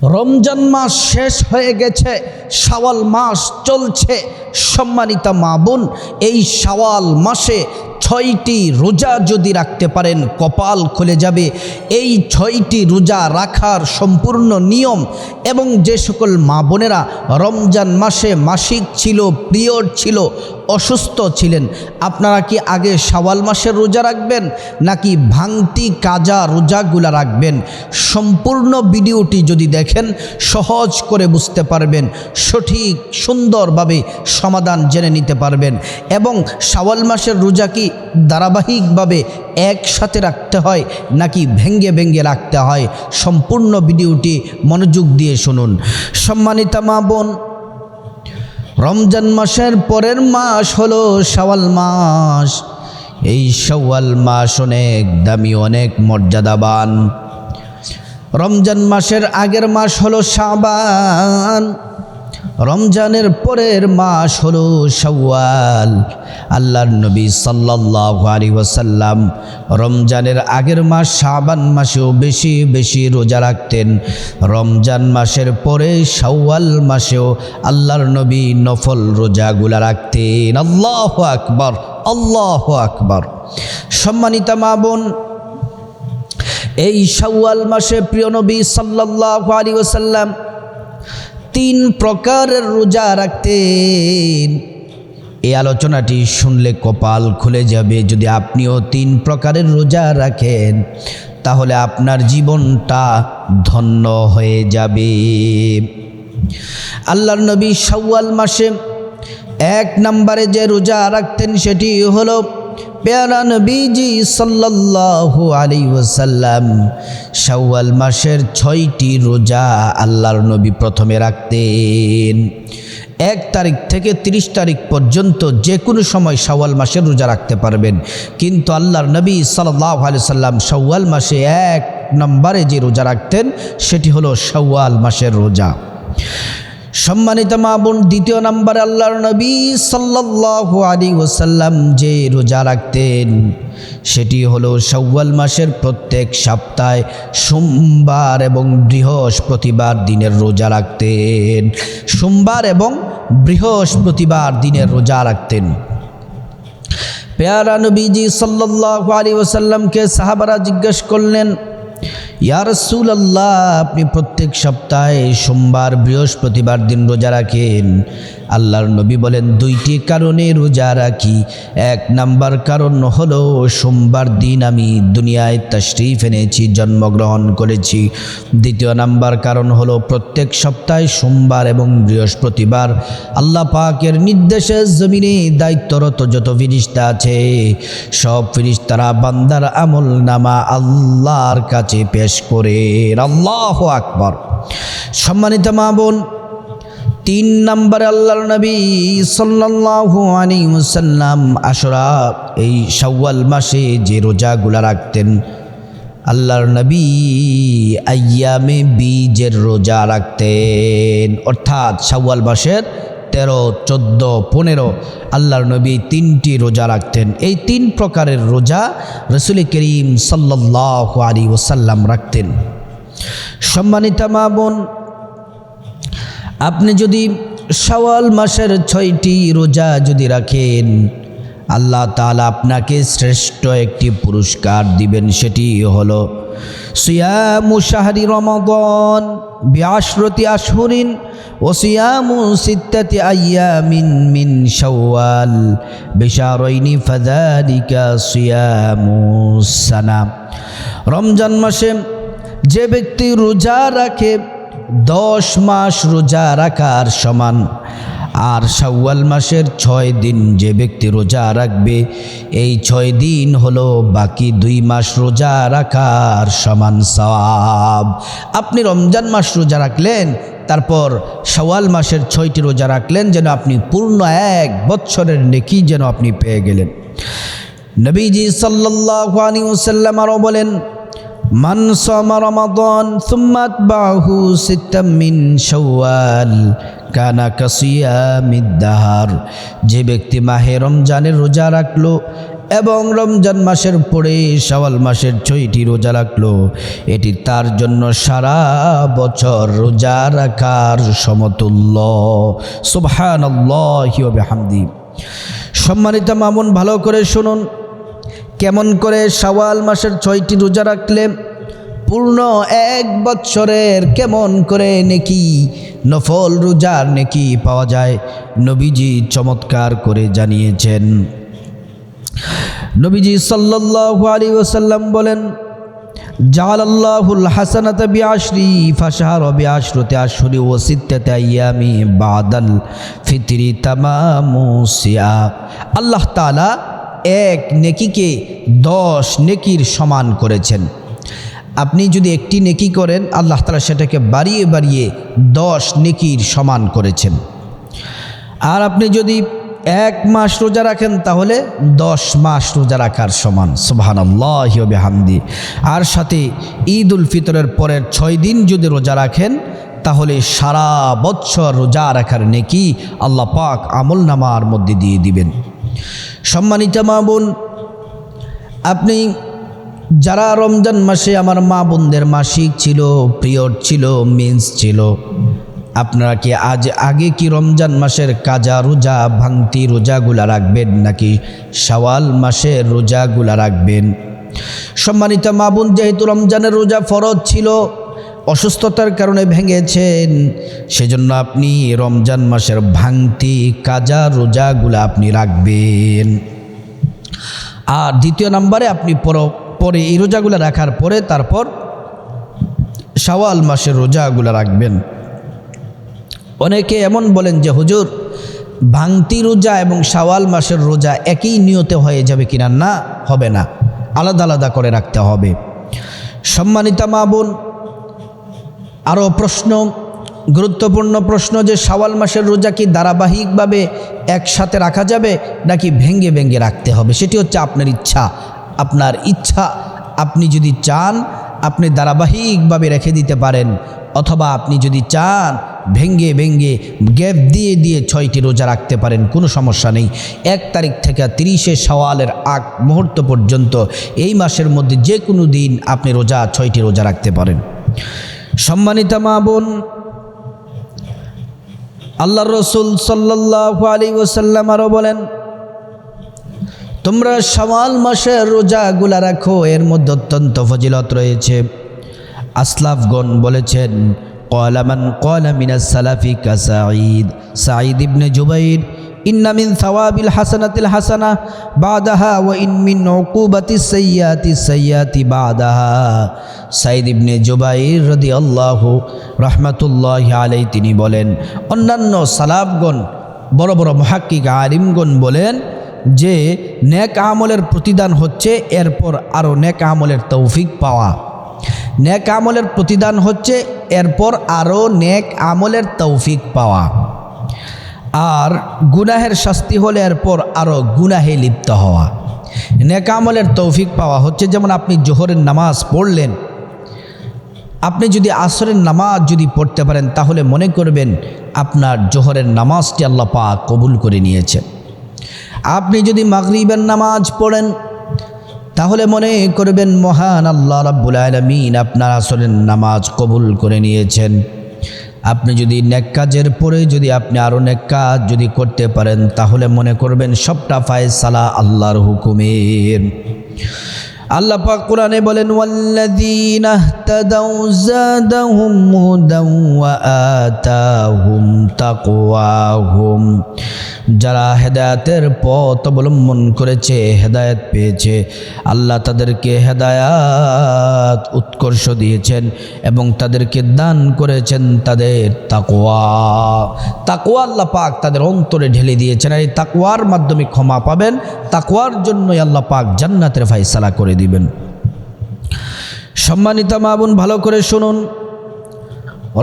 রমজান মাস শেষ হয়ে গেছে শাওয়াল মাস চলছে। সম্মানিতা মা বোন এই শাওয়াল মাসে ছয়টি রোজা যদি রাখতে পারেন, কপাল খুলে যাবে। এই ছয়টি রোজা রাখার সম্পূর্ণ নিয়ম এবং যে সকল মা বোনেরা রমজান মাসে মাসিক ছিল, পিরিয়ড ছিল, অসুস্থ ছিলেন, আপনারা কি আগে শাওয়াল মাসের রোজা রাখবেন, নাকি ভাঙতি কাজা রোজাগুলা রাখবেন? সম্পূর্ণ ভিডিওটি যদি দেখেন, সহজ করে বুঝতে পারবেন, সঠিক সুন্দরভাবে সমাধান জেনে নিতে পারবেন এবং শাওয়াল মাসের রোজা কি ধারাবাহিকভাবে একসাথে রাখতে হয় নাকি ভেঙ্গে ভেঙ্গে রাখতে হয়? সম্পূর্ণ ভিডিওটি মনোযোগ দিয়ে শুনুন। সম্মানিতা মা বোন, রমজান মাসের পরের মাস হলো শাওয়াল মাস। এই শাওয়াল মাস অনেক দামি, অনেক মর্যাদাবান। রমজান মাসের আগের মাস হলো শাবান। রমজানের পরের মাস হলো শাওয়াল। আল্লাহর নবী সাল্লাল্লাহু আলাইহি ওয়াসাল্লাম রমজানের আগের মাস, শাবান মাসেও বেশি বেশি রোজা রাখতেন। রমজান মাসের পরে শাওয়াল মাসেও আল্লাহর নবী নফল রোজাগুলা রাখতেন। আল্লাহ আকবর আল্লাহ আকবর। সম্মানিতা মা বোন, এই শাওয়াল মাসে প্রিয় নবী সাল্লাল্লাহু আলাইহি ওয়াসাল্লাম তিন প্রকারের রোজা রাখতেন। এই আলোচনাটি শুনলে কপাল খুলে যাবে। যদি আপনিও তিন প্রকারের রোজা রাখেন, তাহলে আপনার জীবনটা ধন্য হয়ে যাবে। আল্লাহর নবী শাওয়াল মাসে এক নম্বরে যে রোজা রাখতেন, সেটি হলো পেয়ারা নবীজি সাল্লাল্লাহু আলাইহি ওয়াসাল্লাম শাওয়াল মাসের ছয়টি রোজা আল্লাহর নবী প্রথমে রাখতেন। এক তারিখ থেকে ৩০ তারিখ পর্যন্ত যে কোনো সময় শাওয়াল মাসের রোজা রাখতে পারবেন। কিন্তু আল্লাহর নবী সাল্লাহ আলি সাল্লাম শাওয়াল মাসে এক নম্বরে যে রোজা রাখতেন, সেটি হলো শাওয়াল মাসের রোজা। সম্মানিত মা বোন, দ্বিতীয় নম্বরে আল্লাহর নবী সাল্লাল্লাহু আলী ওসাল্লাম যে রোজা রাখতেন, সেটি হলো শাওয়াল মাসের প্রত্যেক সপ্তাহে সোমবার এবং বৃহস্পতিবার দিনের রোজা রাখতেন। সোমবার এবং বৃহস্পতিবার দিনের রোজা রাখতেন। পেয়ারা নবীজি সাল্লাল্লাহু আলী ওসাল্লামকে সাহাবারা জিজ্ঞেস করলেন ইয়া আল্লাহ আপনি প্রত্যেক সপ্তাহে সোমবার বৃহস্পতিবার দিন রোজা রাখেন। আল্লাহর নবী বলেন, দুইটি কারণে রোজা রাখি। এক নাম্বার কারণ হলো, সোমবার দিন আমি দুনিয়ায় তশরিফ এনেছি, জন্মগ্রহণ করেছি। দ্বিতীয় নাম্বার কারণ হলো, প্রত্যেক সপ্তাহে সোমবার এবং বৃহস্পতিবার আল্লাহ পাকের নির্দেশে জমিনে দায়িত্বরত যত ফিরিস্তা আছে, সব ফিরিস্তারা বান্দার আমল নামা আল্লাহর কাছে পেশ করে। আল্লাহ আকবর। সম্মানিত মা বোন তিন নম্বরে আল্লাহর নবী সাল্লাল্লাহু আলাইহি এই শাওয়াল মাসে যে রোজাগুলা রাখতেন, আল্লাহর নবী আয়ামে বীজের রোজা রাখতেন। অর্থাৎ শাওয়াল মাসের তেরো, চোদ্দ, পনেরো আল্লাহর নবী তিনটি রোজা রাখতেন। এই তিন প্রকারের রোজা রসুল করিম সাল্লাহ আলী ওসাল্লাম রাখতেন। সম্মানিতা মা বোন আপনি যদি শাওয়াল মাসের ছয়টি রোজা যদি রাখেন, আল্লাহ তাআলা আপনাকে শ্রেষ্ঠ একটি পুরস্কার দিবেন, সেটি হল সিয়ামু শাহরি রমাদন, বিআশরতি আশহুরিন ও সিয়ামু সিত্তাতি আইয়ামিন মিন মিন শাওয়াল, বিশারাইনি ফাযালিকা সিয়ামু সানা রমজান মাসে যে ব্যক্তি রোজা রাখে দশ মাস রোজা রাখার সমান। আর শাওয়াল মাসের ছয় দিন যে ব্যক্তি রোজা রাখবে, এই ছয় দিন হলো বাকি দুই মাস রোজা রাখার সমান সওয়াব। আপনি রমজান মাস রোজা রাখলেন, তারপর শাওয়াল মাসের ছয়টি রোজা রাখলেন, যেন আপনি পূর্ণ এক বৎসরের নেকি যেন আপনি পেয়ে গেলেন। নবীজি সাল্লাল্লাহু আলাইহি ওয়াসাল্লাম আরও বলেন মান সামা আতবাহু সিত্তাম মিন শাওয়াল, কানা যে ব্যক্তি মাহে রমজানের রোজা রাখল এবং রমজান মাসের পরে শাওয়াল মাসের ছয়টি রোজা রাখল, এটি তার জন্য সারা বছর রোজা রাখার সমতুল্য। সুবহান হামদি সম্মানিত মামুন, ভালো করে শুনুন। কেমন করে সওয়াল মাসের ছয়টি রোজা রাখলে পূর্ণ এক বৎসরের কেমন করে নেকি নফল রোজার নেকি পাওয়া যায়, নবীজি চমৎকার করে জানিয়েছেন। নবীজি সাল্লাল্লাহু আলাইহি ওয়াসাল্লাম বলেন জাল আল্লাহুল হাসানাত বিআশরি ফাশার বিআশরতি আশহুরি ওয়া সিত্তাতি আইয়ামি বাদাল ফিতরি তামামু সিয়া আল্লাহ তাআলা এক নেকিকে দশ নেকির সমান করেছেন। আপনি যদি একটি নেকি করেন, আল্লাহ তালা সেটাকে বাড়িয়ে বাড়িয়ে দশ নেকির সমান করেছেন। আর আপনি যদি এক মাস রোজা রাখেন, তাহলে দশ মাস রোজা রাখার সমান। সুবাহান হামদি আর সাথে ঈদ উল ফিতরের পরের ছয় দিন যদি রোজা রাখেন, তাহলে সারা বৎসর রোজা রাখার নেকি আল্লাহ পাক আমল নামার মধ্যে দিয়ে দিবেন। সম্মানিত মা বোন, আপনি যারা রমজান মাসে আমার মা বোনদের মাসিক ছিল, পিরিয়ড ছিল মিন্স ছিল, আপনারা কি আজ আগে কি রমজান মাসের কাজা, রোজা, ভাঙতি, রোজাগুলা রাখবেন নাকি সওয়াল মাসের রোজাগুলা রাখবেন? সম্মানিত মা বোন, যেহেতু রমজানের রোজা ফরজ ছিল, অসুস্থতার কারণে ভেঙেছেন সেজন্য আপনি রমজান মাসের ভাঙতি, কাজা, রোজাগুলা আপনি রাখবেন। আর দ্বিতীয় নম্বরে আপনি পর এই রোজাগুলো রাখার পরে তারপর শাওয়াল মাসের রোজাগুলো রাখবেন। অনেকে এমন বলেন যে, হুজুর, ভাঙতি রোজা এবং শাওয়াল মাসের রোজা একই নিয়তে হয়ে যাবে কিনা? না, হবে না। আলাদা আলাদা করে রাখতে হবে। সম্মানিতা মা বোন, আরও প্রশ্ন। গুরুত্বপূর্ণ প্রশ্ন যে শাওয়াল মাসের রোজা কি ধারাবাহিকভাবে একসাথে রাখা যাবে নাকি ভেঙ্গে ভেঙ্গে রাখতে হবে? সেটি হচ্ছে আপনার ইচ্ছা। আপনার ইচ্ছা, আপনি যদি চান, আপনি ধারাবাহিকভাবে রেখে দিতে পারেন। অথবা আপনি যদি চান, ভেঙ্গে ভেঙ্গে গ্যাপ দিয়ে দিয়ে ছয়টি রোজা রাখতে পারেন, কোনো সমস্যা নেই। এক তারিখ থেকে তিরিশে সওয়ালের আগ মুহূর্ত পর্যন্ত এই মাসের মধ্যে যে কোনো দিন আপনি রোজা, ছয়টি রোজা রাখতে পারেন। সম্মানিতা মা বোন আল্লাহ রসুল সাল্লাহ আলী ওসাল্লাম আরও বলেন, তোমরা সওয়াল মাসের রোজাগুলা রাখো, এর মধ্যে অত্যন্ত ফজিলত রয়েছে। আসলাফগণ বলেছেন কলামান কয়লামিনা সালাফি কা সাঈদ। সাঈদ ইবনে জুবাইর ইন্না মিন সাওয়াবিল হাসানাতিল হাসানা বাদাহা ওয়া ইন মিন উকুবাতি সাইয়াতি সাইয়াতি বাদাহা সাইদ ইবনে জুবাইর রাদিয়াল্লাহু রাহমাতুল্লাহি আলাইহি তিনি বলেন, অন্যান্য সালাফগণ, বড় বড় মুহাক্কিক আলিমগণ বলেন যে, নেক আমলের প্রতিদান হচ্ছে এরপর আরও নেক আমলের তৌফিক পাওয়া। নেক আমলের প্রতিদান হচ্ছে এরপর আরও নেক আমলের তৌফিক পাওয়া। আর গুনাহের শাস্তি হলে এরপর আরও গুনাহে লিপ্ত হওয়া। নেকামলের তৌফিক পাওয়া হচ্ছে, যেমন আপনি জোহরের নামাজ পড়লেন। আপনি যদি আসরের নামাজ যদি পড়তে পারেন, তাহলে মনে করবেন আপনার জোহরের নামাজটি আল্লাহ পাক কবুল করে নিয়েছেন আপনি যদি মাগরিবের নামাজ পড়েন, তাহলে মনে করবেন, মহান আল্লাহ রাব্বুল আলমিন আপনার আসরের নামাজ কবুল করে নিয়েছেন। আপনি যদি নেক কাজের পরে যদি আপনি আরও নেক কাজ যদি করতে পারেন, তাহলে মনে করবেন সবটা ফায়সালা আল্লাহর হুকুমের। আল্লাহ পাক কোরআনে বলেন, ওয়াল্লাযীনা ইহতাদাউ যাদাহুম হুদাও ওয়া আতাহুম তাকওয়াহুম। যারা হেদায়েতের পথ অবলম্বন করেছে, হেদায়েত পেয়েছে, আল্লাহ তাদেরকে হেদায়াত উৎকর্ষ দিয়েছেন এবং তাদেরকে দান করেছেন তাদের তাকওয়া। তাকওয়া আল্লাহ পাক তাদের অন্তরে ঢেলে দিয়েছেন। আর এই তাকওয়ার মাধ্যমে ক্ষমা পাবেন। তাকওয়ার জন্যই আল্লাহ পাক জান্নাতের ফাইসালা করে দিবেন। সম্মানিত মাবুন ভালো করে শুনুন।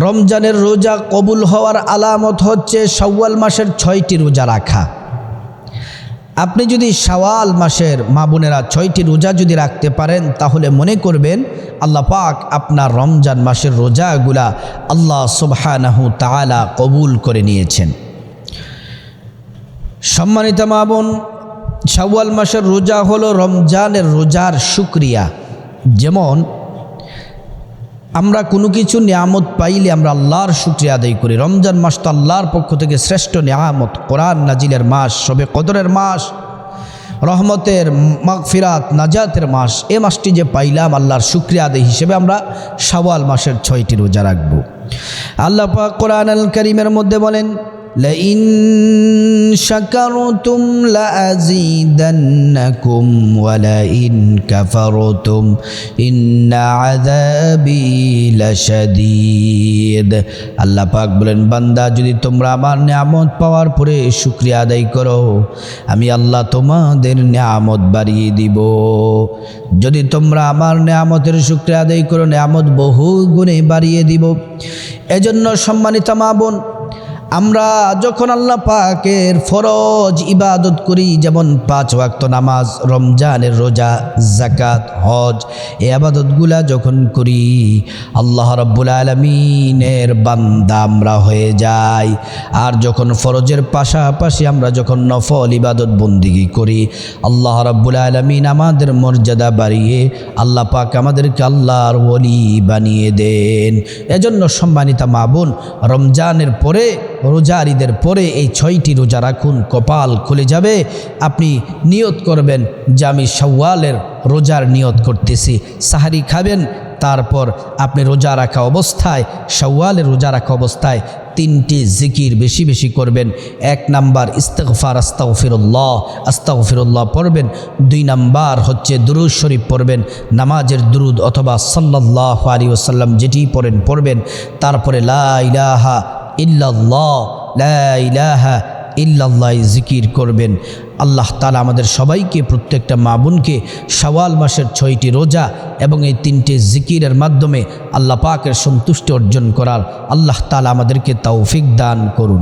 রমজানের রোজা কবুল হওয়ার আলামত হচ্ছে শাওয়াল মাসের ছয়টি রোজা রাখা। আপনি যদি শাওয়াল মাসের মা ছয়টি রোজা যদি রাখতে পারেন, তাহলে মনে করবেন আল্লাহ পাক আপনার রমজান মাসের রোজাগুলা আল্লাহ সুবহানাহু তাআলা কবুল করে নিয়েছেন। সম্মানিত মা শাওয়াল মাসের রোজা হলো রমজানের রোজার শুক্রিয়া। যেমন, আমরা কোনো কিছু নিয়ামত পাইলে আমরা আল্লাহর শুক্রিয়া আদায় করি। রমজান মাস তো আল্লাহর পক্ষ থেকে শ্রেষ্ঠ নিয়ামত। কোরআন নাজিলের মাস সবে কদরের মাস, রহমতের মাগফিরাত, নাজাতের মাস, এ মাসটি যে পাইলাম আল্লাহর শুক্রিয়া আদায় হিসেবে আমরা শাওয়াল মাসের ছয়টি রোজা রাখব। আল্লাহ কোরআন আল করিমের মধ্যে বলেন لئن شكرتم لأزيدنكم ولئن كفرتم إن عذابي لشديد আল্লাহ পাক বলেন বান্দা যদি তোমরা আমার নিয়ামত পাওয়ার পরে শুক্রিয়া আদায় করো আমি আল্লাহ তোমাদের নিয়ামত বাড়িয়ে দিব যদি তোমরা আমার নিয়ামতের শুক্রিয়া আদায় করো নিয়ামত বহু গুণে বাড়িয়ে দিব এজন্য সম্মানিত মা বোন আমরা যখন আল্লাহ পাকের ফরজ ইবাদত করি, যেমন পাঁচ ওয়াক্ত নামাজ, রমজানের রোজা জাকাত হজ, এই আবাদতগুলা যখন করি, আল্লাহ রব্বুল আলমিনের বান্দা আমরা হয়ে যাই। আর যখন ফরজের পাশাপাশি আমরা যখন নফল ইবাদত বন্দিগি করি, আল্লাহ রব্বুল আলমিন আমাদের মর্যাদা বাড়িয়ে আল্লাহ পাক আমাদেরকে আল্লাহর ওলি বানিয়ে দেন। এজন্য সম্মানিতা মা বোন, রমজানের পরে রোজার ঈদের পরে এই ছয়টি রোজা রাখুন, কপাল খুলে যাবে। আপনি নিয়ত করবেন, যে আমি সওয়ালের রোজার নিয়ত করতেছি। সাহারি খাবেন, তারপর আপনি রোজা রাখা অবস্থায় সওয়ালের রোজা রাখা অবস্থায় তিনটি জিকির বেশি বেশি করবেন। এক নাম্বার ইস্তেকফার আস্তাগফিরুল্লাহ। আস্তাগফিরুল্লাহ পড়বেন। দুই নাম্বার হচ্ছে, দুরুদ শরীফ পড়বেন। নামাজের দুরুদ অথবা সাল্লাল্লাহু আলাইহি ওয়াসাল্লাম যেটি পড়েন, পড়বেন। তারপরে লা ইল্লাল্লাহ, লা ইলাহা ইল্লাল্লাহ জিকির করবেন। আল্লাহ তালা আমাদের সবাইকে, প্রত্যেকটা মা বোনকে সওয়াল মাসের ছয়টি রোজা এবং এই তিনটে জিকিরের মাধ্যমে আল্লাহ পাকের সন্তুষ্টি অর্জন করার আল্লাহ তালা আমাদেরকে তৌফিক দান করুন।